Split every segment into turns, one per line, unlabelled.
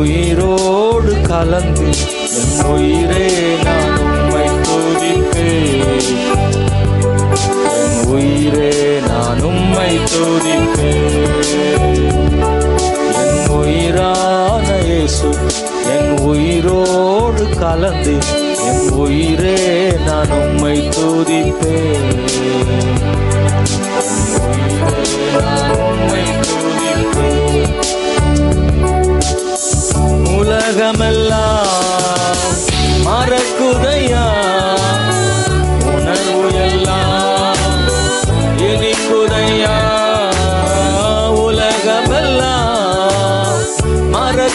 உயிரோடு கலந்து என் உயிரே நான் உம்மை துதிப்பேன். என் உயிரே நான் உம்மை துதிப்பேன். என் உயிரான இயேசு என் உயிரோடு கலந்து என் உயிரே நான் உம்மை துதிப்பேன்.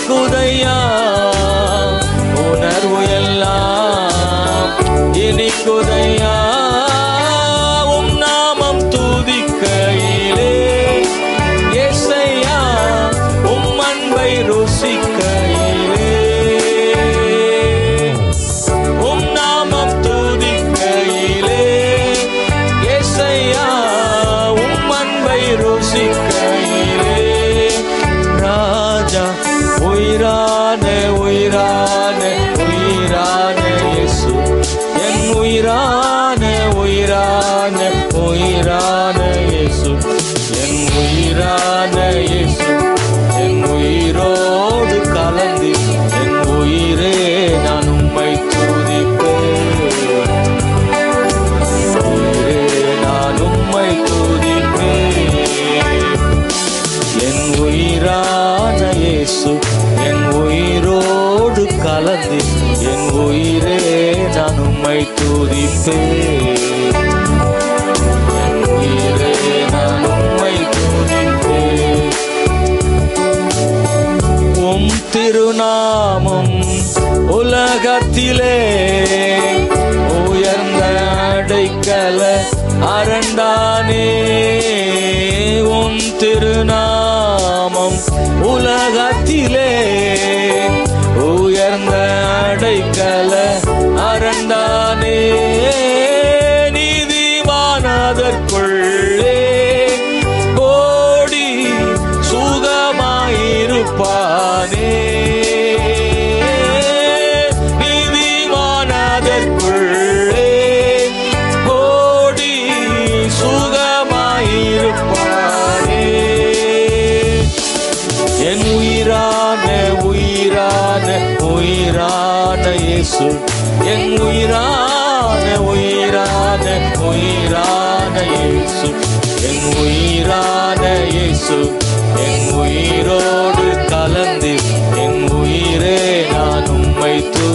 மறக்குதையா உணர்வு எல்லாம் இனிக்குதையா உம் நாமம் துதிக்கையிலே. ஏசையா உம் அன்பை ருசிக்கையிலே. உம் நாமம் துதிக்கையிலே. ஏசையா உம் அன்பை ருசிக்கையிலே உயிரோடு கலந்து என் உயிரே நான் உம்மை துதிப்பேன். உயிரே நான் உம்மை துதிப்பேன் உம் திருநாமம் உலகத்திலே உயர்ந்த அடைக்கல அரண்டானே உம் திருநாமம் உலக அரண்டானே இயேசு என் உயிரான உயிரான உயிரான இயேசு என் உயிரான இயேசு என் உயிரோடு கலந்து என் உயிரே நான் உம்மை தூ